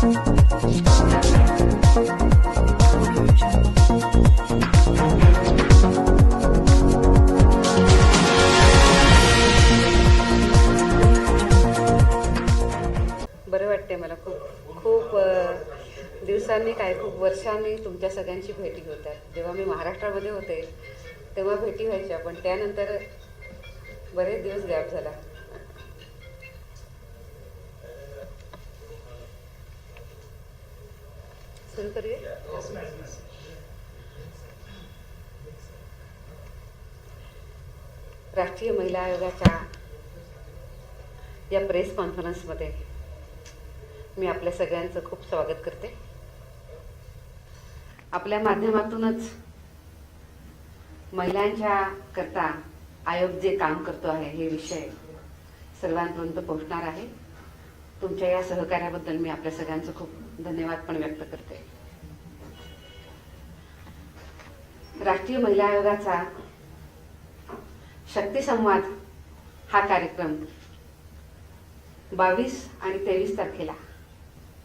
बरं वाटते मला खूप. खूप दिवसांनी काय खूप वर्षांनी तुमच्या सगळ्यांची भेटी होत आहे जेव्हा मी महाराष्ट्रामध्ये होते तेव्हा भेटी व्हायच्या पण त्यानंतर बरेच दिवस गॅप झाला. सुरू राष्ट्रीय महिला आयोगाच्या या प्रेस कॉन्फरन्समध्ये मी आपल्या सगळ्यांचं खूप स्वागत करते. आपल्या माध्यमातूनच महिलांच्या करता आयोग जे काम करतो आहे हे विषय सर्वांपर्यंत पोहोचणार आहे. तुमच्या या सहकार्याबद्दल मी आपल्या सगळ्यांचं खूप धन्यवाद पण व्यक्त करते. राष्ट्रीय महिला आयोगाचा शक्ती संवाद हा कार्यक्रम बावीस आणि तेवीस तारखेला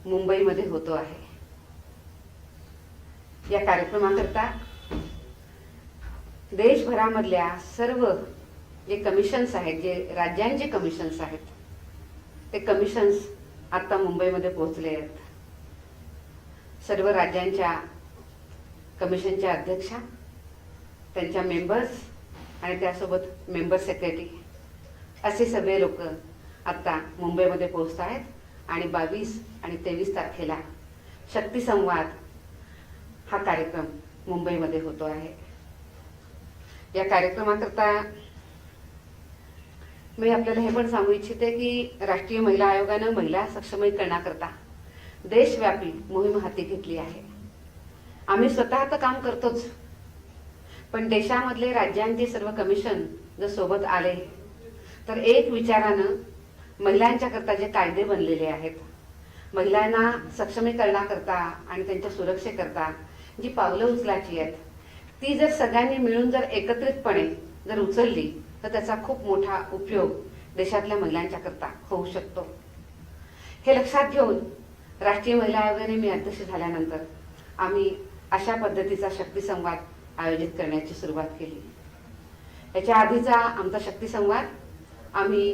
मुंबईमध्ये होतो आहे. या कार्यक्रमाकरता देशभरामधल्या सर्व जे कमिशन्स आहेत जे राज्यांचे कमिशन्स आहेत ते कमिशन्स आता मुंबईमध्ये पोहोचले आहेत. सर्व राज्यांच्या कमिशनच्या अध्यक्षा त्यांच्या मेंबर्स आणि त्यासोबत मेंबर सेक्रेटरी असे सगळे लोक आत्ता मुंबईमध्ये पोहोचत आहेत आणि बावीस आणि तेवीस तारखेला शक्ती संवाद हा कार्यक्रम मुंबईमध्ये होतो आहे. या कार्यक्रमाकरता मी आपल्याला हे पण सांगू इच्छिते की राष्ट्रीय महिला आयोगानं महिला सक्षमीकरणाकरता देशव्यापी मोहीम हाती घेतली आहे. आम्ही स्वतः तर काम करतोच पण देशामधले राज्यांचे सर्व कमिशन जर सोबत आले तर एक विचारानं महिलांच्या करता जे कायदे बनलेले आहेत महिलांना सक्षमीकरणाकरता आणि त्यांच्या सुरक्षेकरता जी पावलं उचलायची आहेत ती जर सगळ्यांनी मिळून जर एकत्रितपणे जर उचलली तर त्याचा खूप मोठा उपयोग देशातल्या महिलांच्या करता होऊ शकतो. हे लक्षात घेऊन राष्ट्रीय महिला आयोगाने मी अध्यक्ष झाल्यानंतर आम्ही अशा पद्धतीचा शक्ती संवाद आयोजित करण्याची सुरुवात केली. याच्या आधीचा आमचा शक्ती संवाद आम्ही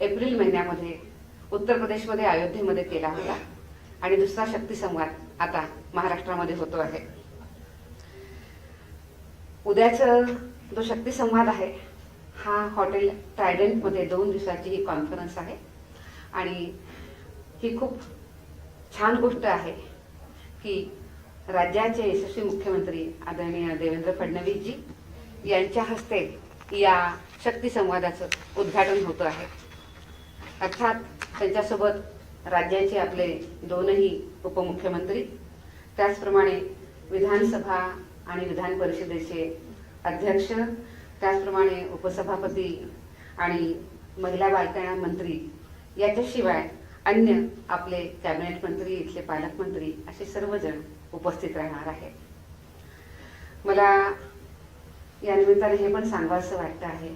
एप्रिल महिन्यामध्ये उत्तर प्रदेशमध्ये अयोध्येमध्ये केला होता आणि दुसरा शक्ती संवाद आता महाराष्ट्रामध्ये होतो आहे. उद्याचं जो शक्ती संवाद आहे हा हॉटेल ट्रायडंटमध्ये दोन दिवसाची ही कॉन्फरन्स आहे आणि ही खूप छान गोष्ट आहे की राज्याचे यशस्वी मुख्यमंत्री आदरणीय देवेंद्र फडणवीसजी यांच्या हस्ते या शक्ती संवादाचं उद्घाटन होतं आहे. अर्थात त्यांच्यासोबत राज्याचे आपले दोनही उपमुख्यमंत्री त्याचप्रमाणे विधानसभा आणि विधान परिषदेचे अध्यक्ष त्याचप्रमाणे उपसभापती आणि महिला बालकल्याण मंत्री याच्याशिवाय अन्य आपले कॅबिनेट मंत्री इथले पालकमंत्री असे सर्वजण उपस्थित राहणार आहेत. मला या निमित्ताने हे पण सांगावंसं वाटतं आहे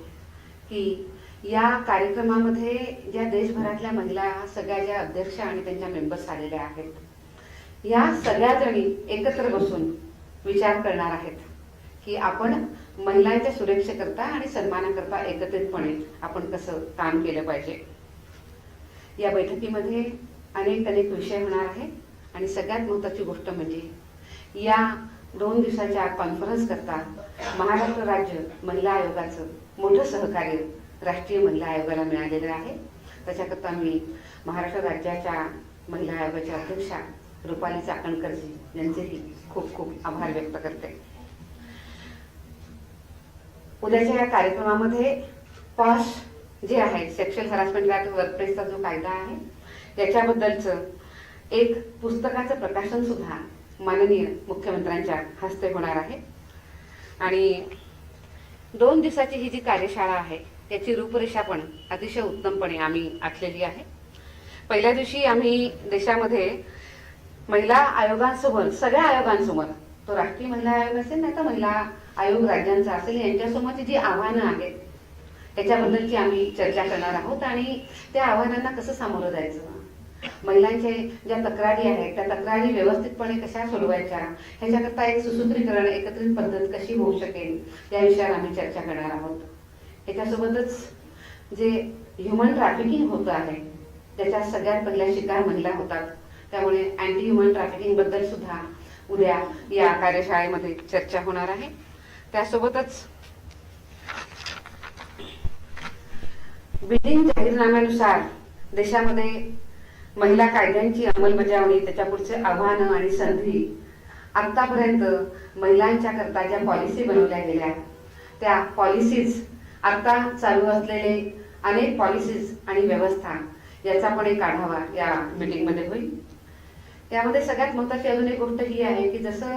की या कार्यक्रमामध्ये ज्या देशभरातल्या महिला सगळ्या ज्या अध्यक्ष आणि त्यांच्या मेंबर्स आलेल्या आहेत या सगळ्या जणी एकत्र बसून विचार करणार आहेत की आपण महिलांच्या सुरक्षेकरता आणि सन्मानाकरता एकत्रितपणे आपण कसं काम केलं पाहिजे. या बैठकीमध्ये अनेक अनेक विषय होणार आहेत. आणि सगळ्यात महत्त्वाची गोष्ट म्हणजे या दोन दिवसाच्या कॉन्फरन्स करता महाराष्ट्र राज्य महिला आयोगाचं मोठं सहकार्य राष्ट्रीय महिला आयोगाला मिळालेलं आहे. त्याच्याकरता मी महाराष्ट्र राज्याच्या महिला आयोगाच्या अध्यक्षा रुपाली चाकणकरजी यांचेही खूप खूप आभार व्यक्त करते. उद्याच्या या कार्यक्रमामध्ये पॉश जे आहे सेक्शुअल हरासमेंट ऍक्ट वर्कप्लेसचा जो कायदा आहे त्याच्याबद्दलचं एक पुस्तकाचं प्रकाशन सुद्धा माननीय मुख्यमंत्र्यांच्या हस्ते होणार आहे. आणि दोन दिवसाची ही जी कार्यशाळा आहे त्याची रूपरेषा पण अतिशय उत्तमपणे आम्ही आखलेली आहे. पहिल्या दिवशी आम्ही देशामध्ये महिला आयोगांसमोर सगळ्या आयोगांसमोर तो राष्ट्रीय महिला आयोग असेल नाही तर महिला आयोग राज्यांचा असेल यांच्यासमोरची जी आव्हानं आहेत त्याच्याबद्दलची आम्ही चर्चा करणार आहोत आणि त्या आव्हानांना कसं सामोरं जायचं? महिलांचे ज्या तक्रारी आहेत त्या तक्रारी व्यवस्थितपणे कशा सोडवायच्या? ह्याच्याकरता एक सुसूत्रीकरण एकत्रित पद्धत कशी होऊ शकेल? या विषयावर आम्ही चर्चा करणार आहोत. ह्याच्यासोबतच जे ह्युमन ट्रॅफिकिंग होतं आहे त्याच्यात सगळ्यात पहिल्या शिकार महिला होतात. त्यामुळे अँटी ह्युमन ट्रॅफिकिंगबद्दल सुद्धा उद्या या कार्यशाळेमध्ये चर्चा होणार आहे. त्यासोबतच बिल्डिंग जाहीरनाम्यानुसार देशामध्ये महिला कायद्यांची अंमलबजावणी त्याच्या पुढचे आव्हानं आणि संधी आतापर्यंत महिलांच्या करता ज्या पॉलिसी बनवल्या गेल्या त्या पॉलिसीज आता चालू असलेले अनेक पॉलिसीज आणि व्यवस्था याचा पण एक आढावा या मीटिंगमध्ये होईल. त्यामध्ये सगळ्यात महत्वाची अजून एक गोष्ट ही आहे की जसं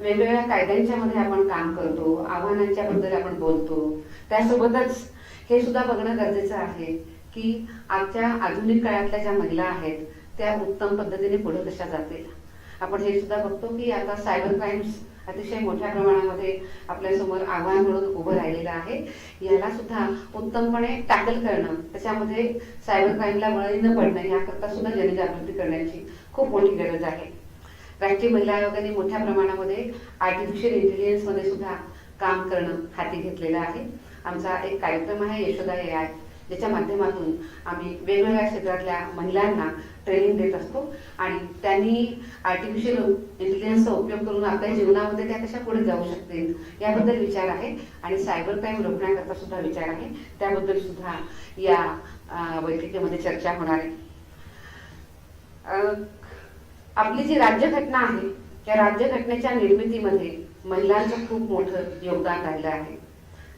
वेगवेगळ्या कायद्यांच्या मध्ये आपण काम करतो आव्हानांच्या बद्दल आपण बोलतो त्यासोबतच हे सुद्धा बघणं गरजेचं आहे की आजच्या आधुनिक काळातल्या ज्या महिला आहेत त्या उत्तम पद्धतीने पुढे कशा जातील? आपण हे सुद्धा बघतो की आता सायबर क्राईम्स अतिशय मोठ्या प्रमाणामध्ये आपल्यासमोर आव्हान म्हणून उभं राहिलेलं आहे. याला सुद्धा उत्तमपणे टॅकल करणं त्याच्यामध्ये सायबर क्राईमला बळी न पडणं याकरता सुद्धा जनजागृती करण्याची खूप मोठी गरज आहे. राष्ट्रीय महिला आयोगाने मोठ्या प्रमाणामध्ये आर्टिफिशियल इंटेलिजन्समध्ये सुद्धा काम करणं हाती घेतलेलं आहे. आमचा एक कार्यक्रम आहे यशोदा ए आय ज्याच्या माध्यमातून आम्ही वेगवेगळ्या क्षेत्रातल्या महिलांना ट्रेनिंग देत असतो. आणि त्यांनी आर्टिफिशियल इंटेलिजन्सचा उपयोग करून आपल्या जीवनामध्ये त्या कशा पुढे जाऊ शकतील याबद्दल विचार आहे. आणि सायबर क्राईम रोखण्याकरता सुद्धा विचार आहे. त्याबद्दल सुद्धा या बैठकीमध्ये चर्चा होणार आहे. आपली जी राज्यघटना आहे त्या राज्यघटनेच्या निर्मितीमध्ये महिलांचं खूप मोठं योगदान राहिलं आहे.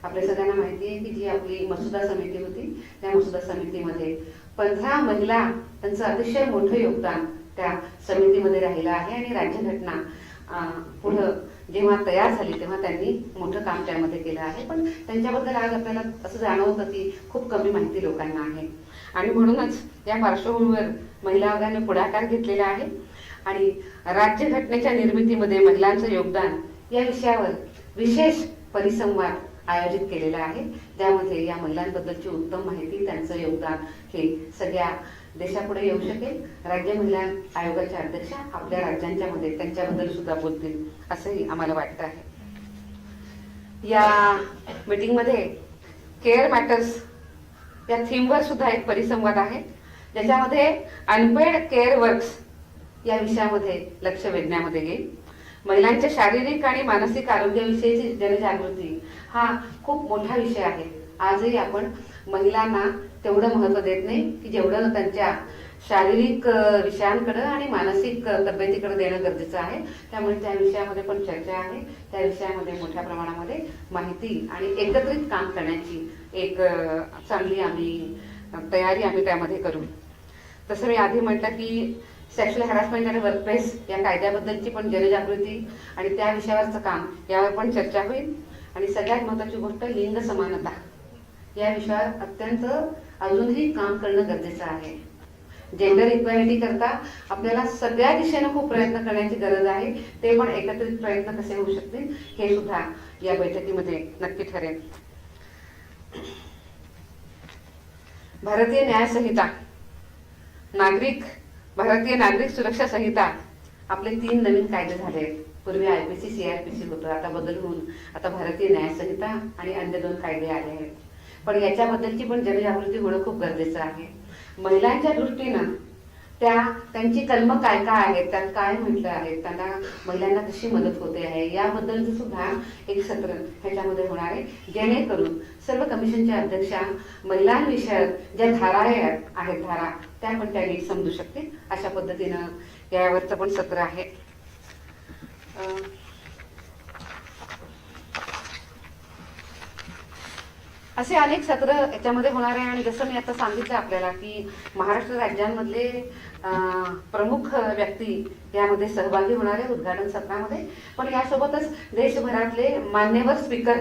आपल्या सगळ्यांना माहिती आहे की जी आपली मसुदा समिती होती त्या मसुदा समितीमध्ये पंधरा महिला त्यांचं अतिशय मोठं योगदान त्या समितीमध्ये राहिलं आहे आणि राज्यघटना पुढं जेव्हा तयार झाली तेव्हा त्यांनी मोठं काम त्यामध्ये केलं आहे. पण त्यांच्याबद्दल आज आपल्याला असं जाणवतं की खूप कमी माहिती लोकांना आहे. आणि म्हणूनच या पार्श्वभूमीवर महिला आयोगाने पुढाकार घेतलेला आहे आणि राज्यघटनेच्या निर्मितीमध्ये महिलांचं योगदान या विषयावर विशेष परिसंवाद आयोजित केलेला आहे. ज्यामध्ये या महिलांबद्दलची उत्तम माहिती त्यांचं योगदान हे सगळ्या देशापुढे येऊ शकेल. राज्य महिला आयोगाच्या अध्यक्षा आपल्या राज्यांच्या मध्ये त्यांच्याबद्दल सुद्धा बोलतील असंही आम्हाला वाटतं आहे. या मीटिंगमध्ये केअर मॅटर्स या थीमवर सुद्धा एक परिसंवाद आहे. ज्याच्यामध्ये अनपेड केअर वर्क्स या विषयामध्ये लक्ष वेधण्यामध्ये येईल. महिलांच्या शारीरिक आणि मानसिक आरोग्याविषयीची जनजागृती हा खूप मोठा विषय आहे. आजही आपण महिलांना तेवढं महत्त्व देत नाही की जेवढं त्यांच्या शारीरिक विषयांकडं विषयांकडे आणि मानसिक तब्येतीकडे देणं गरजेचं आहे. त्यामुळे त्या विषयामध्ये पण चर्चा आहे. त्या विषयामध्ये मोठ्या प्रमाणामध्ये माहिती आणि एकत्रित काम करण्याची एक चांगली आम्ही तयारी आम्ही त्यामध्ये करू. तसं मी आधी म्हटलं की सेक्शुअल हॅरासमेंट आणि वर्कप्लेस या कायद्याबद्दलची पण जनजागृती आणि त्या विषयावरचं काम यावर पण चर्चा होईल. आणि सगळ्यात महत्त्वाची गोष्ट लिंग समानता. या विषयावर अत्यंत अजूनही काम करणं गरजेचं आहे. जेंडर इक्वॅलिटी करता आपल्याला सगळ्या दिशेनं खूप प्रयत्न करण्याची गरज आहे. ते पण एकत्रित प्रयत्न कसे होऊ शकतील हे सुद्धा या बैठकीमध्ये नक्की ठरेल. भारतीय न्याय संहिता नागरिक भारतीय नागरिक सुरक्षा संहिता. आपले तीन नवीन कायदे झाले आहेत. पूर्वी आयपीसी सीआरपीसी होतं आता बदल होऊन आता भारतीय न्याय संहिता आणि अन्य दोन कायदे आले आहेत. पण याच्याबद्दलची पण जनजागृती होणं खूप गरजेचं आहे. महिलांच्या दृष्टीनं त्या त्यांची कलम काय काय आहेत त्यात काय म्हटलं आहे त्यांना महिलांना कशी मदत होते आहे याबद्दलचं सुद्धा एक सत्र ह्याच्यामध्ये होणार आहे. जेणेकरून सर्व कमिशनच्या अध्यक्षा महिलांविषयक ज्या धारा आहेत आहेत धारा त्या पण त्या नीट समजू शकतील. अशा पद्धतीनं यावरचं पण सत्र आहे. असे अनेक सत्र याच्यामध्ये होणार आहे आणि जसं मी आता सांगितलं आपल्याला की महाराष्ट्र राज्यांमधले प्रमुख व्यक्ती यामध्ये सहभागी होणार आहे उद्घाटन सत्रामध्ये. पण यासोबतच देशभरातले मान्यवर स्पीकर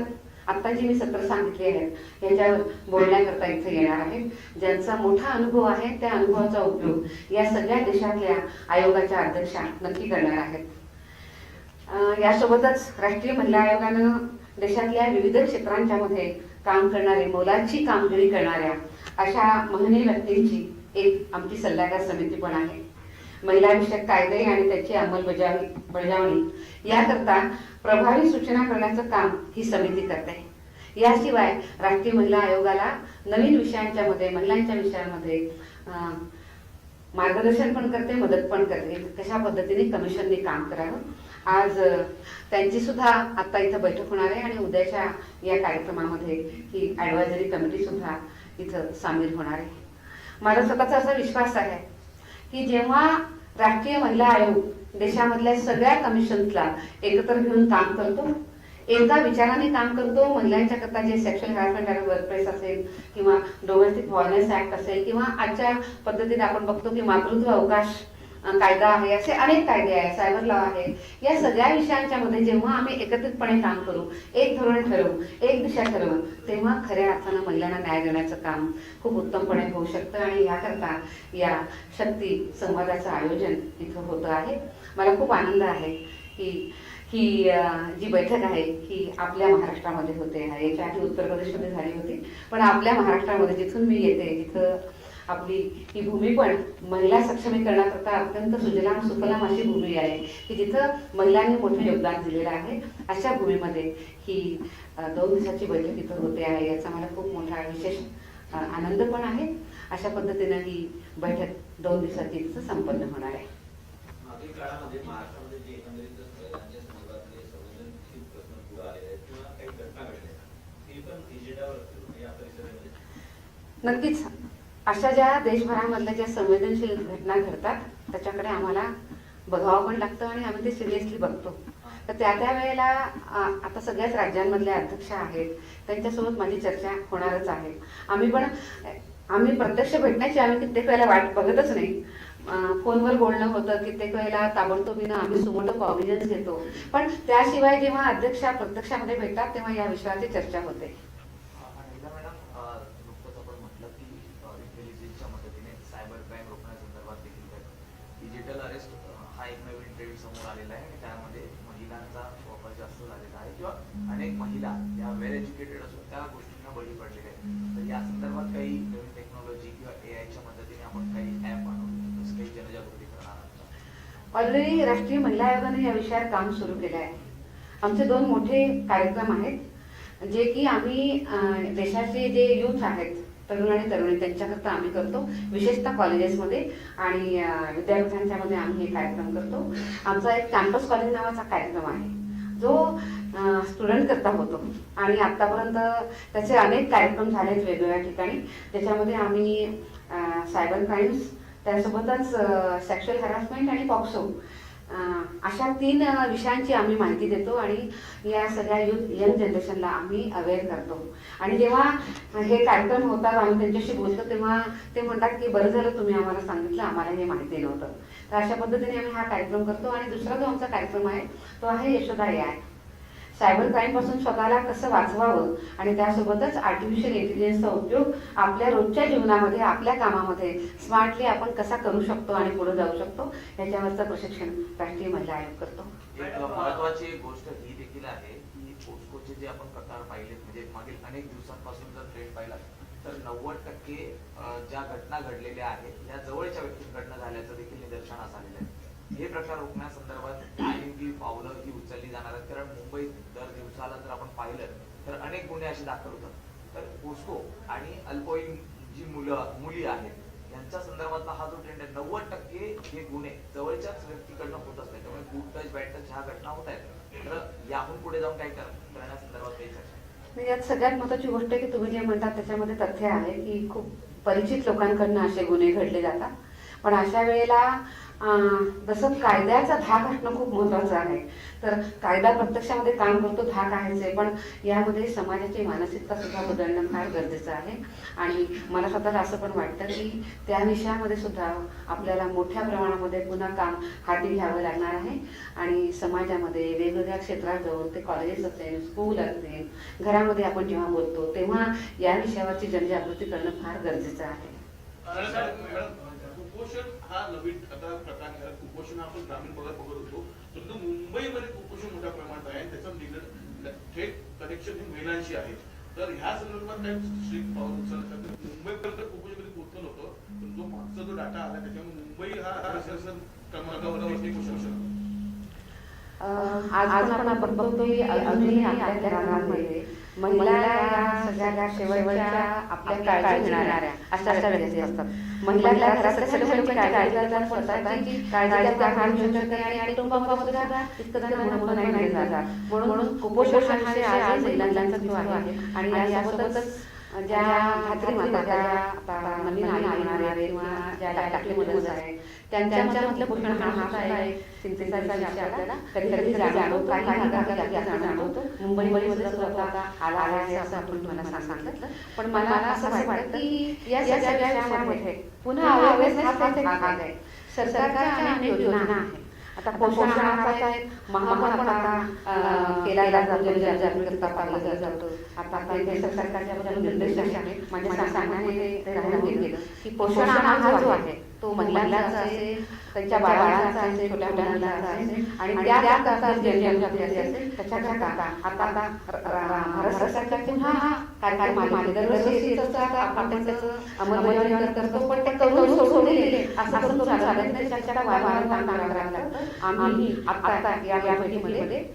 आता जी मी सत्र सांगितली आहेत. यांच्या बोलण्याकरता इथे येणार आहेत. ज्यांचा मोठा अनुभव आहे त्या अनुभवाचा उपयोग या सगळ्या देशातल्या आयोगाच्या अध्यक्षा नक्की करणार आहेत. यासोबतच राष्ट्रीय महिला आयोगानं देशातल्या विविध क्षेत्रांच्या मध्ये काम करणारे मोलाची कामगिरी करणाऱ्या अशा महनीय व्यक्तींची एक आमची सल्लागार समिती पण आहे. महिलाविषयक कायदे आणि त्याची अंमलबजावणी बजावणी. याकरता प्रभावी सूचना करण्याचं काम ही समिती करते. याशिवाय राष्ट्रीय महिला आयोगाला नवीन विषयांच्या मध्ये महिलांच्या विषयांमध्ये मार्गदर्शन पण करते मदत पण करते. कशा पद्धतीने कमिशनने काम करावं? आज त्यांची सुद्धा आता इथं बैठक होणार आहे आणि उद्याच्या या कार्यक्रमामध्ये ही ॲडवायझरी कमिटी सुद्धा इथं सामील होणार आहे. माझा स्वतःचा असा विश्वास आहे की जेव्हा राष्ट्रीय महिला आयोग देशामधल्या सगळ्या कमिशन्सला एकत्र घेऊन काम करतो एकदा विचाराने काम करतो महिलांच्या करता जे सेक्शुअल हॅरसमेंट आणि वर्कप्लेस असेल किंवा डोमेस्टिक व्हायलन्स ऍक्ट असेल किंवा आजच्या पद्धतीने आपण बघतो की मातृत्व अवकाश कायदा आहे असे अनेक कायदे आहे सायबर लॉ आहे. या सगळ्या विषयांच्या मध्ये जेव्हा आम्ही एकत्रितपणे काम करू एक धोरण ठरवू एक दिशा ठरवू तेव्हा खऱ्या अर्थानं महिलांना न्याय देण्याचं काम खूप उत्तमपणे होऊ शकतं आणि याकरता या शक्ती संवादाचं आयोजन इथं होतं आहे. मला खूप आनंद आहे की ही जी बैठक आहे ही आपल्या महाराष्ट्रामध्ये होते. आहे याच्या आधी उत्तर प्रदेशमध्ये झाली होती. पण आपल्या महाराष्ट्रामध्ये जिथून मी येते तिथं आपली ही भूमी पण महिला सक्षमीकरणाकरता अत्यंत सुजलाम सुफलाम अशी भूमी आहे की जिथं महिलांनी मोठं योगदान दिलेलं आहे. अशा भूमीमध्ये ही दोन दिवसाची बैठक इथं होते आहे याचा मला खूप मोठा विशेष आनंद पण आहे. अशा पद्धतीनं ही बैठक दोन दिवसाची इथं संपन्न होणार आहे. नक्कीच. अशा ज्या देशभरामधल्या ज्या संवेदनशील घटना घडतात त्याच्याकडे आम्हाला बघावं पण लागतं आणि आम्ही ते सिरियसली बघतो. तर त्या त्या वेळेला आता सगळ्याच राज्यांमधल्या अध्यक्ष आहेत त्यांच्यासोबत माझी चर्चा होणारच आहे. आम्ही पण आम्ही प्रत्यक्ष भेटण्याची आम्ही कित्येक वेळेला वाट बघतच नाही. फोनवर बोलणं होतं कित्येक वेळेला ताबडतोबीनं आम्ही सुमोटो कॉन्फिडन्स घेतो. पण त्याशिवाय जेव्हा अध्यक्ष प्रत्यक्षामध्ये भेटतात तेव्हा या विषयाची चर्चा होते अनिता मॅडम अ, नुकतंच आपण म्हटलं की अ, इंटेलिजन्सच्या मदतीने सायबर क्राईम रोखण्यासंदर्भात देखील काय डिजिटल अरेस्ट हा एक नवीन ट्रेंड समोर आलेला आहे आणि त्यामध्ये महिलांचा वापर जास्त झालेला आहे किंवा अनेक महिला या वेल एज्युकेटेड असून त्या गोष्टींना बळी पडलेल्या आहेत तर या संदर्भात काही नवीन टेक्नॉलॉजी किंवा ए आयच्या मदतीने आपण काही ॲप बनवून तसं काही जनजागृती करणार आहात का? ऑलरेडी राष्ट्रीय महिला आयोगाने या विषयावर काम सुरू केलं आहे आमचे दोन मोठे कार्यक्रम आहेत जे की आम्ही देशाचे जे युथ आहेत तरुण आणि तरुणी त्यांच्याकरता आम्ही करतो. विशेषतः कॉलेजेसमध्ये आणि विद्यापीठांच्यामध्ये विद्यापीठांच्या मध्ये आम्ही हे कार्यक्रम करतो. आमचा एक कॅम्पस कॉलेज नावाचा कार्यक्रम आहे. जो स्टुडंट करता होतो. आणि आतापर्यंत त्याचे अनेक कार्यक्रम झालेत वेगवेगळ्या ठिकाणी. त्याच्यामध्ये आम्ही सायबर क्राईम्स त्यासोबतच सेक्शुअल हॅरासमेंट आणि पॉक्सो अशा तीन विषयांची आम्ही माहिती देतो आणि या सगळ्या युथ यंग जनरेशनला आम्ही अवेअर करतो. आणि जेव्हा हे कार्यक्रम होतात आम्ही त्यांच्याशी बोलतो तेव्हा ते म्हणतात की बरं झालं तुम्ही आम्हाला सांगितलं आम्हाला हे माहिती नव्हतं. तर अशा पद्धतीने आम्ही हा कार्यक्रम करतो. आणि दुसरा जो आमचा कार्यक्रम आहे तो आहे यशोदा ए सायबर क्राईमपासून स्वतःला कसं वाचवावं? आणि त्यासोबतच आर्टिफिशियल इंटेलिजन्सचा उपयोग आपल्या रोजच्या जीवनामध्ये आपल्या कामामध्ये स्मार्टली आपण कसा करू शकतो आणि पुढे जाऊ शकतो याच्यावरचं प्रशिक्षण राष्ट्रीय महिला आयोग करतो. महत्वाची गोष्ट ही देखील आहे की पोस्कोचे जे आपण प्रकार पाहिले म्हणजे मागील अनेक दिवसांपासून जर ट्रेंड पाहिला तर नव्वद टक्के ज्या घटना घडलेल्या आहेत त्या जवळच्या व्यक्तींकडनं झाल्याचं देखील निदर्शनास आलेलं आहे. हे प्रकार रोखण्यासंदर्भात काय नेमकी पावलं ही उचलली जाणार आहेत कारण मुंबईत दर दिवसाला जर आपण पाहिलं तर अनेक गुन्हे असे दाखल होतात. तर पोस्को आणि अल्पवयीन जी मुलं मुली आहेत यांच्या संदर्भातला हा जो ट्रेंड आहे नव्वद टक्के हे गुन्हे जवळच्याच व्यक्तीकडनं होत असतात. त्यामुळे गुड टच बॅड टच ह्या घटना होत आहेत. तर याहून पुढे जाऊन काय करण्यासंदर्भात म्हणजे यात सगळ्यात महत्वाची गोष्ट आहे की तुम्ही जे म्हणतात त्याच्यामध्ये तथ्य आहे की खूप परिचित लोकांकडनं असे गुन्हे घडले जातात. पण अशा वेळेला जसं कायद्याचा धाक असणं खूप महत्वाचं आहे. तर कायदा प्रत्यक्षामध्ये काम करतो धाक आहेच आहे पण यामध्ये समाजाची मानसिकता सुद्धा बदलणं फार गरजेचं आहे. आणि मला स्वतःला असं पण वाटतं की त्या विषयामध्ये सुद्धा आपल्याला मोठ्या प्रमाणामध्ये पुन्हा काम हाती घ्यावं लागणार आहे. आणि समाजामध्ये वेगवेगळ्या क्षेत्रात जाऊन ते कॉलेजेस असेल स्कूल असेल घरामध्ये आपण जेव्हा बोलतो तेव्हा या विषयावरची जनजागृती करणं फार गरजेचं आहे. कुपोषण हा नवीन आता प्रकार आहे. कुपोषण आपण ग्रामीण भागात बघत होतो. परंतु मुंबईमध्ये कुपोषण मोठ्या प्रमाणात आहे. त्याचं निगड थेट कनेक्शन हे महिलांशी आहे. तर ह्या संदर्भात काय स्ट्रिक्ट पाऊल उचलण्यासाठी मुंबईपर्यंत कुपोषण कधी पोहोचलं होतं पण जो मागचा जो डाटा आला त्याच्यामुळे मुंबई हा हा क्रमांकावर कुपोषण आज पण आपण बघतो की अजूनही आपल्या घरामध्ये महिला या सगळ्या शेवटच्या आपल्या काळजी घेणाऱ्या अशा अशा व्यक्ती असतात. महिला घरातल्या सगळ्या लोकांची काळजी करतात पण स्वतःची काळजी त्या फार घेऊ शकत नाही आणि कुटुंबाबाबत सुद्धा इतकं त्यांना महत्त्व नाही दिलं जात. म्हणून म्हणून कुपोषण हा विषय आज महिलांचा जो आहे. आणि यासोबतच ज्या माता ज्या आता नवीन आई होणारे किंवा ज्या टाकलीमध्ये आहेत त्यांच्यामधलं पोषण हा हा आहे आपल्याला कधी कधी जाणवतो. काही भागात जास्त जाणवतो. मुंबईमध्ये सुद्धा आता आला आहे असं आपण सांगितलं. पण मला असं वाटतं की या सगळ्या विषयामध्ये पुन्हा अवेअरनेस भाग आहे. सरकारच्या अनेक योजना आहेत. आता पोषण आहाराचा एक महापण पण आता केला जातो जनजागृती करता पाहिलं जातं. आता केंद्र सरकारच्या निर्देश आहे माझ्या सांगण्याने की पोषण आहार जो आहे तो महिलांचा असेल त्यांच्या बाळांचा असेल छोट्या मुलांचा असेल आणि त्या त्याकरता जनजागृती असेल त्याच्याकरता आता भारत पुन्हा हा कार्यक्रम आले दरवर्षी येत असतात आपण त्याचं अंमलबजावणी करतो पण ते करून सोडून दिले असं करून चालत नाही त्याच्याकडे वारंवार काम करावं लागतं आम्ही आता या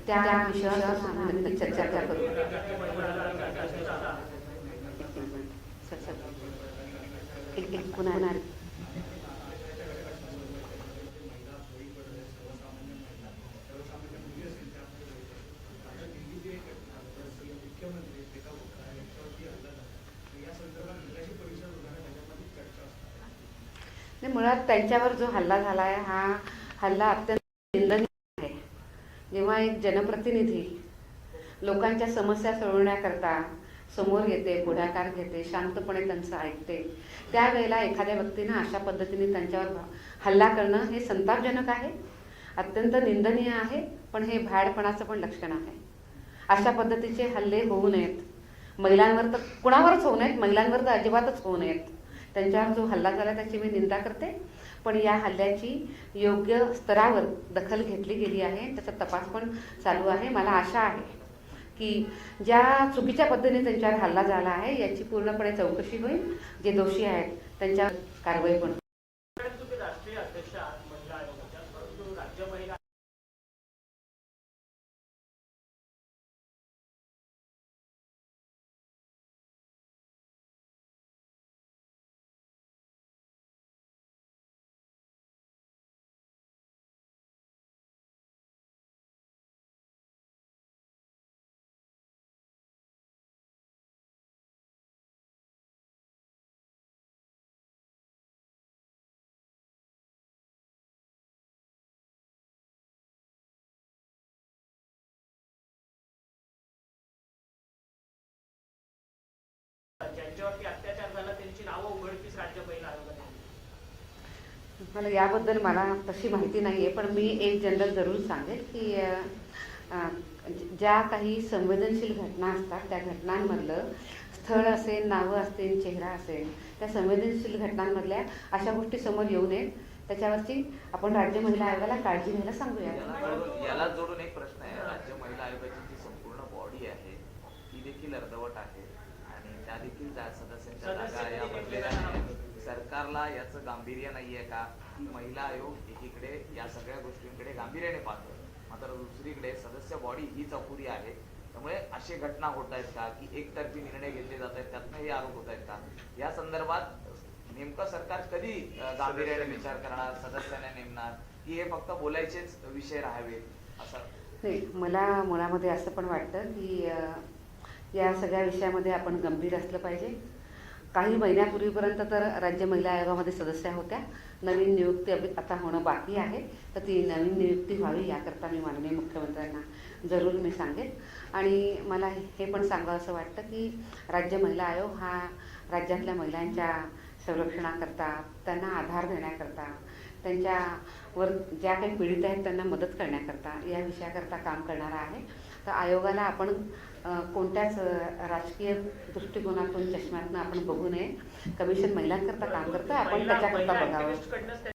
त्या विषयावर नक्की चर्चा करू. एक एक मुळात त्यांच्यावर जो हल्ला झाला आहे हा हल्ला अत्यंत निंदनीय आहे. जेव्हा एक जनप्रतिनिधी लोकांच्या समस्या सोडवण्याकरता समोर येते पुढाकार घेते शांतपणे त्यांचं ऐकते त्यावेळेला एखाद्या व्यक्तीनं अशा पद्धतीने त्यांच्यावर हल्ला करणं हे संतापजनक आहे? अत्यंत निंदनीय आहे पण हे भाडपणाचं पण लक्षण आहे. अशा पद्धतीचे हल्ले होऊ नयेत. महिलांवर तर कुणावरच होऊ नयेत. महिलांवर तर अजिबातच होऊ नयेत. त्यांच्यावर जो हल्ला झाला त्याची मी निंदा करते. पण या हल्ल्याची योग्य स्तरावर दखल घेतली गेली आहे. त्याचा तपास पण चालू आहे. मला आशा आहे की ज्या चुकीच्या पद्धतीने त्यांच्यावर हल्ला झाला आहे याची पूर्णपणे चौकशी होईल. जे दोषी आहेत त्यांच्यावर कारवाई पण ज्यांच्यावरती अत्याचार झाला त्यांची नावं उघडकीस राज्य महिला आयोगाने दिली. मला याबद्दल मला तशी माहिती नाही आहे पण मी एक जनरल जरूर सांगेल की ज्या काही संवेदनशील घटना असतात त्या घटनांमधलं स्थळ असेल नावं असतील चेहरा असेल त्या संवेदनशील घटनांमधल्या अशा गोष्टी समोर येऊ नयेत त्याच्यावरची आपण राज्य महिला आयोगाला काळजी घ्यायला सांगूया याला जोडून याला जोडून एक प्रश्न आहे राज्य महिला आयोगाची जी संपूर्ण बॉडी आहे ती देखील अर्धवट आहे आणि त्या देखील जा- सदस्यांच्या जागा या भरलेल्या आहेत सरकारला याचं गांभीर्य नाहीये का? की महिला आयोग एकीकडे या सगळ्या गोष्टींकडे गांभीर्याने पाहतो मात्र दुसरीकडे सदस्य बॉडी हीच अपुरी आहे. त्यामुळे अशी घटना होत आहेत का? की एकतर्फी निर्णय घेतले जात आहेत त्यातनं हे आरोप होत आहेत का? या संदर्भात नेमकं सरकार कधी गांभीर्याने विचार करणार सदस्यांना नेमणार? की हे फक्त बोलायचेच विषय राहावेत असं नाही मला मुळामध्ये असं पण वाटतं की या सगळ्या विषयामध्ये आपण गंभीर असलं पाहिजे. काही महिन्यापूर्वीपर्यंत तर राज्य महिला आयोगामध्ये सदस्या होत्या. नवीन नियुक्ती आता होणं बाकी आहे. तर ती नवीन नियुक्ती व्हावी याकरता मी माननीय मुख्यमंत्र्यांना जरूर मी सांगेन. आणि मला हे पण सांगावं असं वाटतं की राज्य महिला आयोग हा राज्यातल्या महिलांच्या संरक्षणाकरता त्यांना आधार देण्याकरता त्यांच्यावर ज्या काही पीडित आहेत त्यांना मदत करण्याकरता या विषयाकरता काम करणारा आहे. तर आयोगाला आपण कोणत्याच राजकीय दृष्टिकोनातून चष्म्यातनं आपण बघू नये. कमिशन महिलांकरता काम करतं आपण त्याच्याकरता बघावं.